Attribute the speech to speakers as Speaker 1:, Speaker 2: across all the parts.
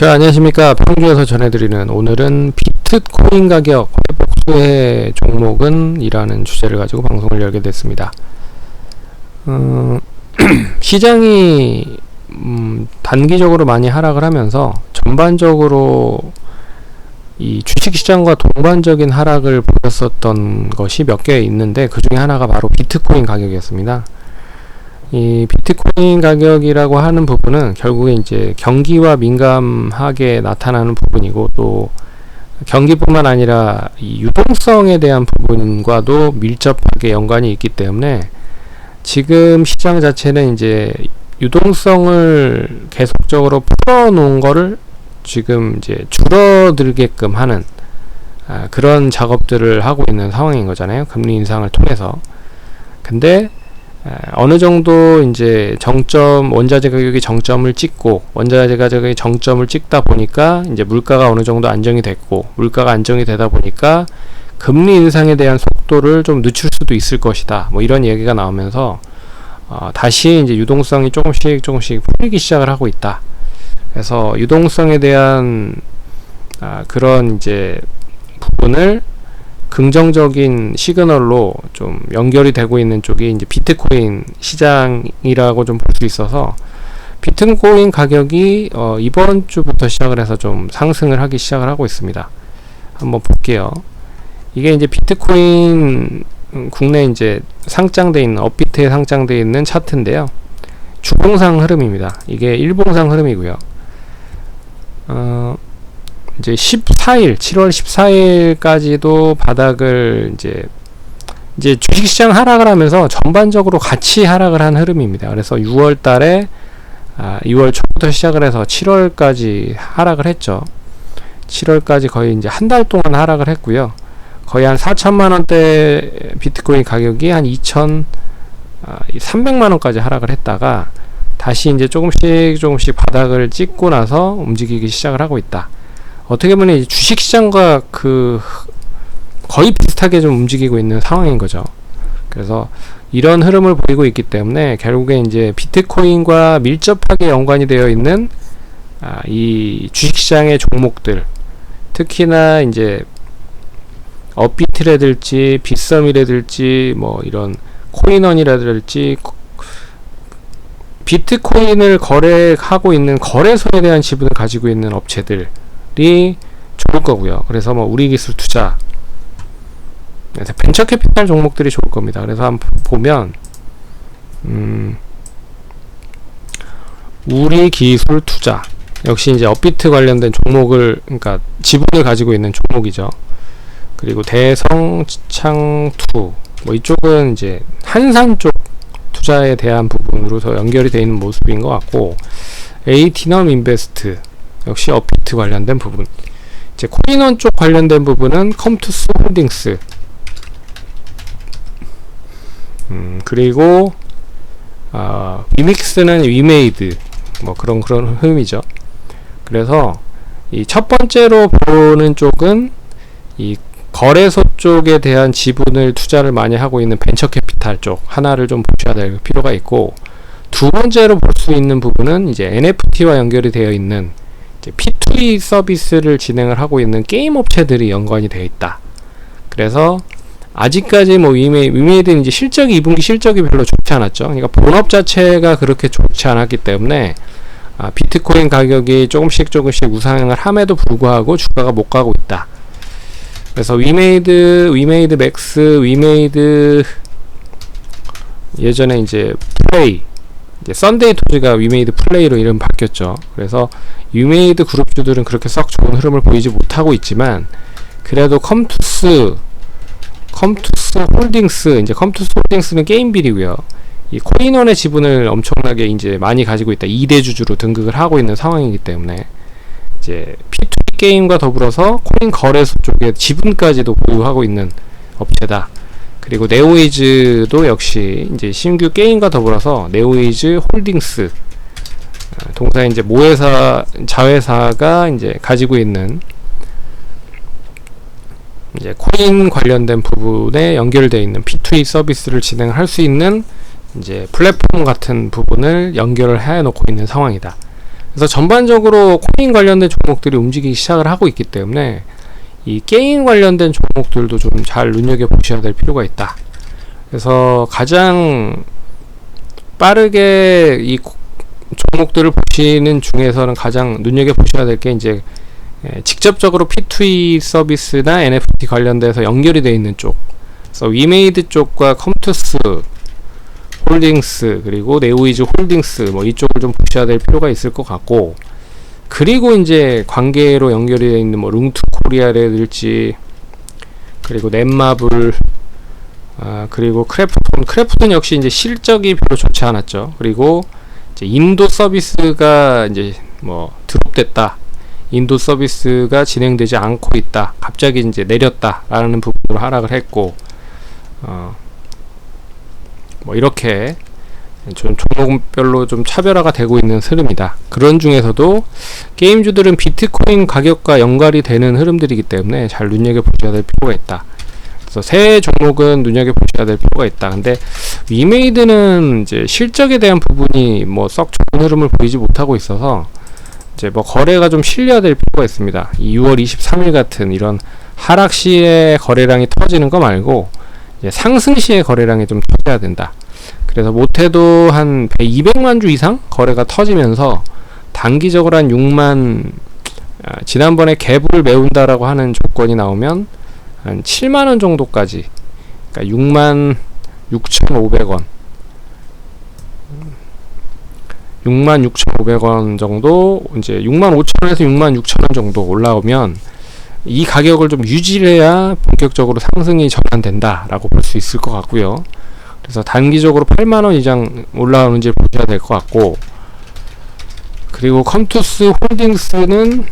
Speaker 1: 자, 안녕하십니까. 평주에서 전해드리는 오늘은 비트코인 가격 회복 수혜 종목은 이라는 주제를 가지고 방송을 열게 됐습니다. 어, 시장이 음, 단기적으로 많이 하락을 하면서 전반적으로 이 주식시장과 동반적인 하락을 보였었던 것이 몇 개 있는데 그 중에 하나가 바로 비트코인 가격이었습니다. 이 비트코인 가격이라고 하는 부분은 결국에 이제 경기와 민감하게 나타나는 부분이고 또 경기뿐만 아니라 이 유동성에 대한 부분과도 밀접하게 연관이 있기 때문에 지금 시장 자체는 이제 유동성을 계속적으로 풀어놓은 거를 지금 이제 줄어들게끔 하는 아, 그런 작업들을 하고 있는 상황인 거잖아요. 금리 인상을 통해서. 근데 어느 정도 이제 정점 원자재 가격이 정점을 찍고 원자재 가격이 정점을 찍다 보니까 이제 물가가 어느 정도 안정이 됐고 물가가 안정이 되다 보니까 금리 인상에 대한 속도를 좀 늦출 수도 있을 것이다. 뭐 이런 얘기가 나오면서 어, 다시 이제 유동성이 조금씩 조금씩 풀리기 시작을 하고 있다. 그래서 유동성에 대한 아, 그런 이제 부분을 긍정적인 시그널로 좀 연결이 되고 있는 쪽이 이제 비트코인 시장이라고 좀 볼 수 있어서 비트코인 가격이 어 이번 주부터 시작을 해서 좀 상승을 하기 시작을 하고 있습니다. 한번 볼게요. 이게 이제 비트코인 국내 이제 상장돼 있는 업비트에 상장돼 있는 차트인데요. 주봉상 흐름입니다. 이게 일봉상 흐름이고요. 어, 이제 14일, 7월 14일까지도 바닥을 이제 이제 주식시장 하락을 하면서 전반적으로 같이 하락을 한 흐름입니다. 그래서 6월 달에 아, 2월 초부터 시작을 해서 7월까지 하락을 했죠. 7월까지 거의 이제 한 달 동안 하락을 했고요. 거의 한 4천만 원대 비트코인 가격이 한 2천 아, 300만 원까지 하락을 했다가 다시 이제 조금씩 조금씩 바닥을 찍고 나서 움직이기 시작을 하고 있다. 어떻게 보면 주식 시장과 그 거의 비슷하게 좀 움직이고 있는 상황인 거죠. 그래서 이런 흐름을 보이고 있기 때문에 결국에 이제 비트코인과 밀접하게 연관이 되어 있는 아, 이 주식시장의 종목들 특히나 이제 업비트라든지 빗썸이라든지 뭐 이런 코인원이라든지 비트코인을 거래하고 있는 거래소에 대한 지분을 가지고 있는 업체들 좋을 거고요. 그래서 뭐 우리 기술 투자 벤처 캐피탈 종목들이 좋을 겁니다. 그래서 한번 보면 음, 우리 기술 투자 역시 이제 업비트 관련된 종목을 그러니까 지분을 가지고 있는 종목이죠. 그리고 대성창투 뭐 이쪽은 이제 한산 쪽 투자에 대한 부분으로 더 연결이 되어 있는 모습인 것 같고 에이티넘 인베스트 역시 업비트 관련된 부분. 이제 코인원 쪽 관련된 부분은 컴투스 홀딩스. 음, 그리고 아, 위믹스는 위메이드 뭐 그런 그런 흐름이죠. 그래서 이 첫 번째로 보는 쪽은 이 거래소 쪽에 대한 지분을 투자를 많이 하고 있는 벤처 캐피탈 쪽 하나를 좀 보셔야 될 필요가 있고 두 번째로 볼 수 있는 부분은 이제 NFT와 연결이 되어 있는 P2E 서비스를 진행을 하고 있는 게임 업체들이 연관이 되어 있다. 그래서 아직까지 뭐 위메, 위메이드는 이제 실적이 2분기 실적이 별로 좋지 않았죠. 그러니까 본업 자체가 그렇게 좋지 않았기 때문에 아, 비트코인 가격이 조금씩 조금씩 우상을 함에도 불구하고 주가가 못 가고 있다. 그래서 위메이드, 위메이드 맥스, 위메이드 예전에 이제 플레이 이제 썬데이 토즈가 위메이드 플레이로 이름 바뀌었죠. 그래서 위메이드 그룹주들은 그렇게 썩 좋은 흐름을 보이지 못하고 있지만 그래도 컴투스 컴투스 홀딩스 이제 컴투스 홀딩스는 게임빌이고요. 이 코인원의 지분을 엄청나게 이제 많이 가지고 있다. 2대 주주로 등극을 하고 있는 상황이기 때문에 이제 P2P 게임과 더불어서 코인 거래소 쪽에 지분까지도 보유하고 있는 업체다. 그리고 네오이즈도 역시 이제 신규 게임과 더불어서 네오이즈 홀딩스 어, 동사 이제 모회사 자회사가 이제 가지고 있는 이제 코인 관련된 부분에 연결되어 있는 P2E 서비스를 진행할 수 있는 이제 플랫폼 같은 부분을 연결을 해 놓고 있는 상황이다. 그래서 전반적으로 코인 관련된 종목들이 움직이기 시작을 하고 있기 때문에 이 게임 관련된 종목들도 좀 잘 눈여겨 보셔야 될 필요가 있다. 그래서 가장 빠르게 이 코- 종목들을 보시는 중에서는 가장 눈여겨 보셔야 될 게 이제 예, 직접적으로 P2E 서비스나 NFT 관련돼서 연결이 되어 있는 쪽. 그래서 위메이드 쪽과 컴투스 홀딩스 그리고 네오이즈 홀딩스 뭐 이쪽을 좀 보셔야 될 필요가 있을 것 같고 그리고 이제 관계로 연결이 되어 있는 뭐 룽투 코리아라든지 그리고 넷마블 아 그리고 크래프톤 크래프톤 역시 이제 실적이 별로 좋지 않았죠. 그리고 인도 서비스가 이제 뭐 드롭됐다. 인도 서비스가 진행되지 않고 있다. 갑자기 이제 내렸다라는 부분으로 하락을 했고 어, 뭐 이렇게 좀 종목별로 좀 차별화가 되고 있는 흐름이다. 그런 중에서도 게임주들은 비트코인 가격과 연관이 되는 흐름들이기 때문에 잘 눈여겨 보셔야 될 필요가 있다. 그래서 새 종목은 눈여겨 보셔야 될 필요가 있다. 근데 위메이드는 이제 실적에 대한 부분이 뭐 썩 좋은 흐름을 보이지 못하고 있어서 이제 뭐 거래가 좀 실려야 될 필요가 있습니다. 이 6월 23일 같은 이런 하락 시에 거래량이 터지는 거 말고 상승 시에 거래량이 좀 터져야 된다. 그래서 못해도 한 200만 주 이상 거래가 터지면서 단기적으로 한 6만 아, 지난번에 갭을 메운다라고 하는 조건이 나오면 한 7만 원 정도까지 그러니까 6만 6,500원 6만 6,500원 정도 이제 6만 5천원에서 6만 6천원 정도 올라오면 이 가격을 좀 유지해야 본격적으로 상승이 전환된다라고 볼 수 있을 것 같고요. 그래서 단기적으로 8만 원 이상 올라오는지 보셔야 될 것 같고 그리고 컴투스 홀딩스는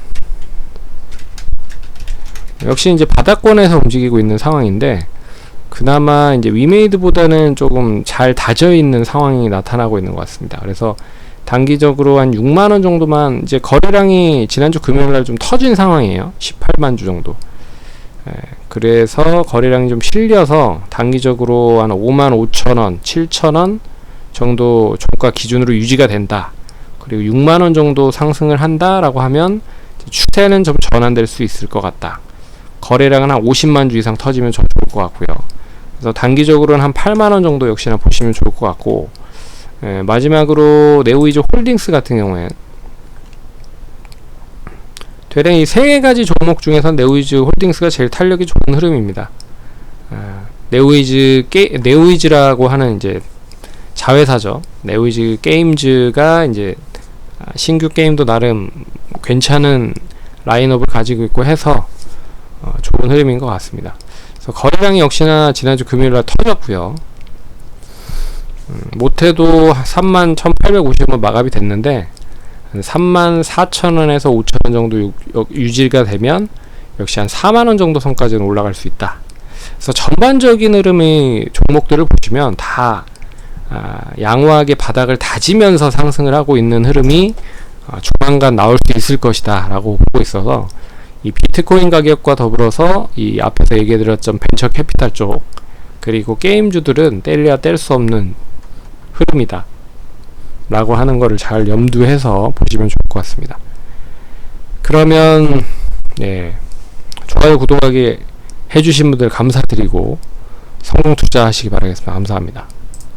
Speaker 1: 역시 이제 바닥권에서 움직이고 있는 상황인데 그나마 이제 위메이드보다는 조금 잘 다져 있는 상황이 나타나고 있는 것 같습니다. 그래서 단기적으로 한 6만 원 정도만 이제 거래량이 지난주 금요일 날 좀 터진 상황이에요. 18만 주 정도. 예, 그래서 거래량이 좀 실려서 단기적으로 한 5만 5천 원, 7천 원 정도 종가 기준으로 유지가 된다. 그리고 6만 원 정도 상승을 한다라고 하면 추세는 좀 전환될 수 있을 것 같다. 거래량은 한 50만 주 이상 터지면 좀 좋을 것 같고요. 그래서 단기적으로는 한 8만 원 정도 역시나 보시면 좋을 것 같고 예, 마지막으로 네오이즈 홀딩스 같은 경우에 대략 이세 가지 종목 중에서 네오이즈 홀딩스가 제일 탄력이 좋은 흐름입니다. 아, 네오이즈 게 네오이즈라고 하는 이제 자회사죠. 네오이즈 게임즈가 이제 아, 신규 게임도 나름 괜찮은 라인업을 가지고 있고 해서 어, 좋은 흐름인 것 같습니다. 그래서 거래량이 역시나 지난주 금요일날 터졌고요. 음, 못해도 3만 1,850원 마감이 됐는데 3만 4천 원에서 5천 원 정도 유, 유지가 되면 역시 한 4만 원 정도 선까지는 올라갈 수 있다. 그래서 전반적인 흐름의 종목들을 보시면 다 아, 양호하게 바닥을 다지면서 상승을 하고 있는 흐름이 아, 조만간 나올 수 있을 것이다 라고 보고 있어서 이 비트코인 가격과 더불어서 이 앞에서 얘기해드렸던 벤처 캐피탈 쪽 그리고 게임주들은 뗄래야 뗄 수 없는 흐름이다. 라고 하는 거를 잘 염두해서 보시면 좋을 것 같습니다. 그러면 네, 좋아요 구독하기 해주신 분들 감사드리고 성공 투자하시기 바라겠습니다. 감사합니다.